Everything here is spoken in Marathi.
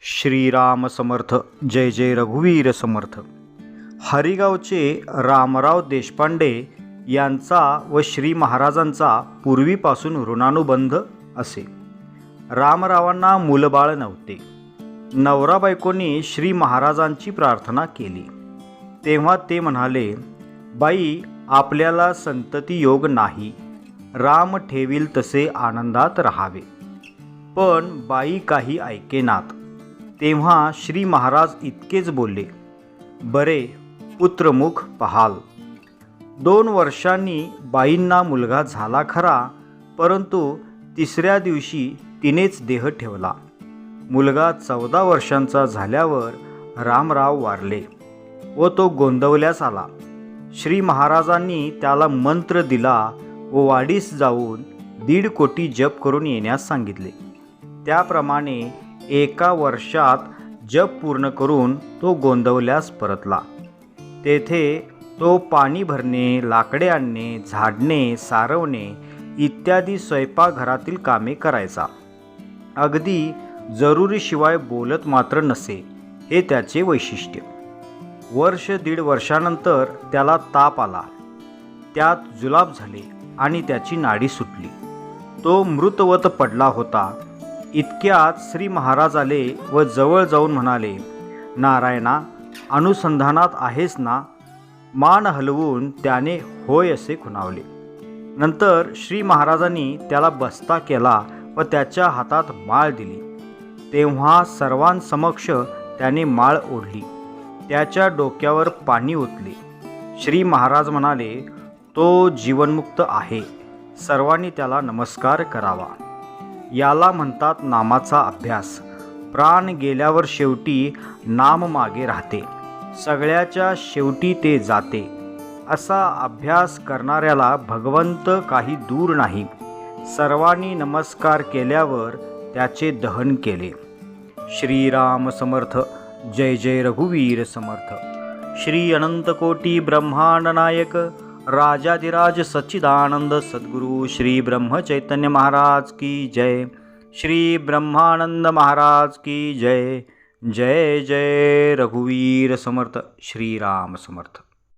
श्रीराम समर्थ जय जय रघुवीर समर्थ. हरिगावचे रामराव देशपांडे यांचा व श्री महाराजांचा पूर्वीपासून ऋणानुबंध असे. रामरावांना मुलबाळ नव्हते. नवरा बायकोनी श्री महाराजांची प्रार्थना केली. तेव्हा ते म्हणाले बाई आपल्याला संतती योग नाही. राम ठेवील तसे आनंदात राहावे. पण बाई काही ऐकेनात. तेव्हा श्री महाराज इतकेच बोलले बरे पुत्रमुख पहाल. दोन वर्षांनी बाईंना मुलगा झाला खरा परंतु तिसऱ्या दिवशी तिनेच देह ठेवला. मुलगा चौदा वर्षांचा झाल्यावर रामराव वारले व तो गोंदवल्यास आला. श्री महाराजांनी त्याला मंत्र दिला व वाडीस जाऊन दीड कोटी जप करून येण्यास सांगितले. त्याप्रमाणे एका वर्षात जप पूर्ण करून तो गोंदवल्यास परतला. तेथे तो पाणी भरणे लाकडे आणणे झाडणे सारवणे इत्यादी स्वयंपाकघरातील कामे करायचा. अगदी जरुरीशिवाय बोलत मात्र नसे हे त्याचे वैशिष्ट्य. वर्ष दीड वर्षानंतर त्याला ताप आला. त्यात जुलाब झाले आणि त्याची नाडी सुटली. तो मृतवत पडला होता. इतक्यात श्री महाराज आले व जवळ जाऊन म्हणाले नारायणा अनुसंधानात आहेस ना? मान हलवून त्याने होय असे खुणावले. नंतर श्री महाराजांनी त्याला बस्ता केला व त्याच्या हातात माळ दिली. तेव्हा सर्वांसमक्ष त्याने माळ ओढली. त्याच्या डोक्यावर पाणी ओतले. श्री महाराज म्हणाले तो जीवनमुक्त आहे. सर्वांनी त्याला नमस्कार करावा. याला म्हणतात नामाचा अभ्यास. प्राण गेल्यावर शेवटी नाम मागे राहते. सगळ्याच्या शेवटी ते जाते. असा अभ्यास करणाऱ्याला भगवंत काही दूर नाही. सर्वांनी नमस्कार केल्यावर त्याचे दहन केले. श्रीराम समर्थ जय जय रघुवीर समर्थ. श्री अनंतकोटी ब्रह्मांड नायक राजाधिराज सच्चिदानंद सद्गुरु श्री ब्रह्म चैतन्य महाराज की जय। श्री ब्रह्मानंद महाराज की जय। जय जय रघुवीर समर्थ। श्रीराम समर्थ।